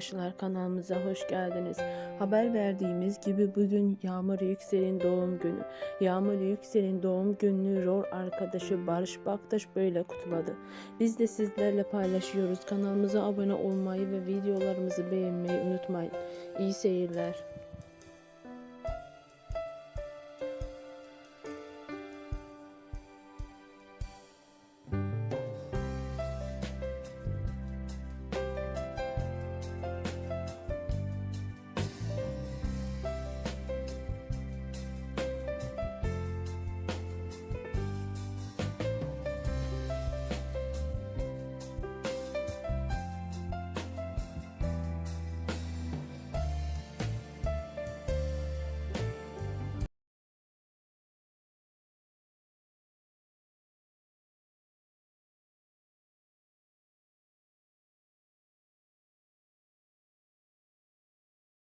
Arkadaşlar kanalımıza hoş geldiniz. Haber verdiğimiz gibi bugün Yağmur Yüksel'in doğum günü. Yağmur Yüksel'in doğum gününü rol arkadaşı Barış Baktaş böyle kutladı. Biz de sizlerle paylaşıyoruz. Kanalımıza abone olmayı ve videolarımızı beğenmeyi unutmayın. İyi seyirler.